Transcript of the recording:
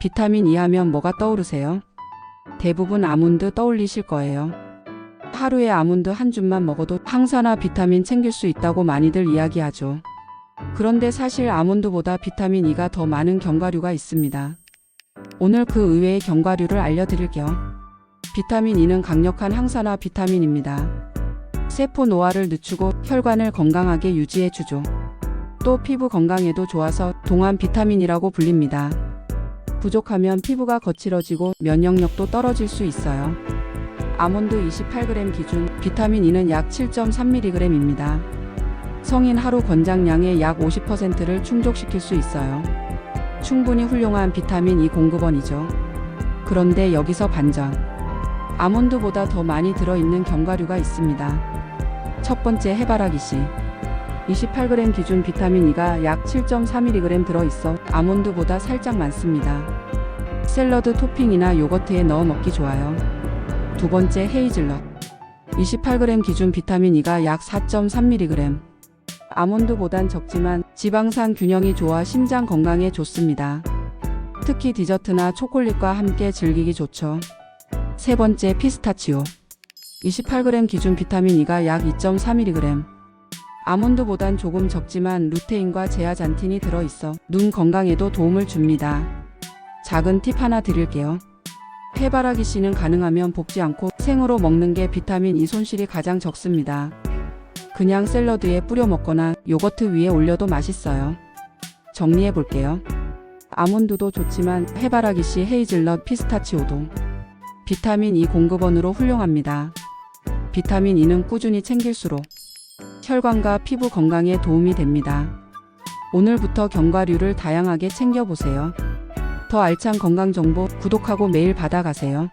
비타민 E 하면 뭐가 떠오르세요? 대부분 아몬드 떠올리실 거예요. 하루에 아몬드 한 줌만 먹어도 항산화 비타민 챙길 수 있다고 많이들 이야기하죠. 그런데 사실 아몬드보다 비타민 E가 더 많은 견과류가 있습니다. 오늘 그 의외의 견과류를 알려드릴게요. 비타민 E는 강력한 항산화 비타민입니다. 세포 노화를 늦추고 혈관을 건강하게 유지해 주죠. 또 피부 건강에도 좋아서 동안 비타민이라고 불립니다. 부족하면 피부가 거칠어지고 면역력도 떨어질 수 있어요. 아몬드 28g 기준 비타민 E는 약 7.3mg입니다. 성인 하루 권장량의 약 50%를 충족시킬 수 있어요. 충분히 훌륭한 비타민 E 공급원이죠. 그런데 여기서 반전. 아몬드보다 더 많이 들어있는 견과류가 있습니다. 첫 번째 해바라기 씨. 28g 기준 비타민 E가 약 7.3mg 들어있어 아몬드보다 살짝 많습니다. 샐러드 토핑이나 요거트에 넣어 먹기 좋아요. 두 번째 헤이즐넛. 28g 기준 비타민 E가 약 4.3mg. 아몬드보단 적지만 지방산 균형이 좋아 심장 건강에 좋습니다. 특히 디저트나 초콜릿과 함께 즐기기 좋죠. 세 번째 피스타치오. 28g 기준 비타민 E가 약 2.3mg. 아몬드보단 조금 적지만 루테인과 제아잔틴이 들어있어 눈 건강에도 도움을 줍니다. 작은 팁 하나 드릴게요. 해바라기 씨는 가능하면 볶지 않고 생으로 먹는 게 비타민 E 손실이 가장 적습니다. 그냥 샐러드에 뿌려 먹거나 요거트 위에 올려도 맛있어요. 정리해 볼게요. 아몬드도 좋지만 해바라기 씨, 헤이즐넛, 피스타치오도 비타민 E 공급원으로 훌륭합니다. 비타민 E는 꾸준히 챙길수록 혈관과 피부 건강에 도움이 됩니다. 오늘부터 견과류를 다양하게 챙겨보세요. 더 알찬 건강 정보 구독하고 매일 받아가세요.